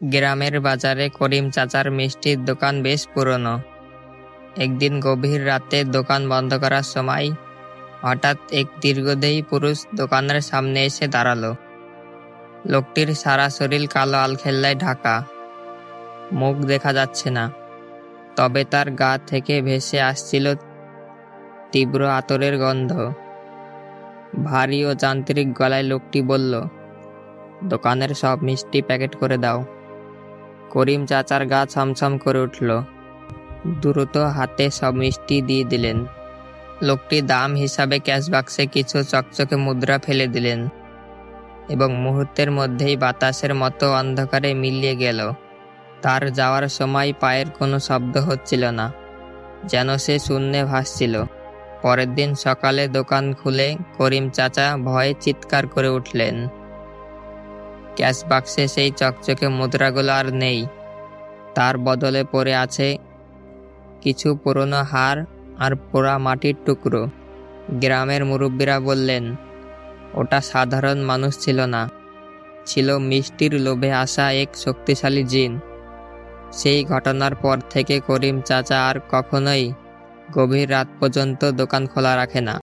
গ্রামের বাজারে করিম চাচার মিষ্টির দোকান বেশ পুরনো। একদিন গভীর রাতে দোকান বন্ধ করার সময় হঠাৎ এক দীর্ঘদেহী পুরুষ দোকানের সামনে এসে দাঁড়াল। লোকটির সারা শরীর কালো আলখেল্লায় ঢাকা। মুখ দেখা যাচ্ছে না। তবে তার গা থেকে ভেসে আসছিল তীব্র আতরের গন্ধ। ভারী ও যান্ত্রিক গলায় লোকটি বলল, দোকানের সব মিষ্টি প্যাকেট করে দাও। করিম চাচার গা ছমছম করে উঠল। দ্রুত হাতে সব মিষ্টি দিয়ে দিলেন। লোকটি দাম হিসাবে ক্যাশ বাক্সে কিছু চকচকে মুদ্রা ফেলে দিলেন এবং মুহূর্তের মধ্যেই বাতাসের মতো অন্ধকারে মিলিয়ে গেল। তার যাওয়ার সময় পায়ের কোনো শব্দ হচ্ছিল না, যেন সে শূন্যে ভাসছিল। পরের দিন সকালে দোকান খুলে করিম চাচা ভয়ে চিৎকার করে উঠলেন। ক্যাশ বাক্সে সেই চকচকে মুদ্রাগুলো আর নেই। তার বদলে পড়ে আছে কিছু পুরনো হার আর পোড়া মাটির টুকরো। গ্রামের মুরব্বীরা বললেন, ওটা সাধারণ মানুষ ছিল না। ছিল মিষ্টির লোভে আসা এক শক্তিশালী জিন। সেই ঘটনার পর থেকে করিম চাচা আর কখনোই গভীর রাত পর্যন্ত দোকান খোলা রাখে না।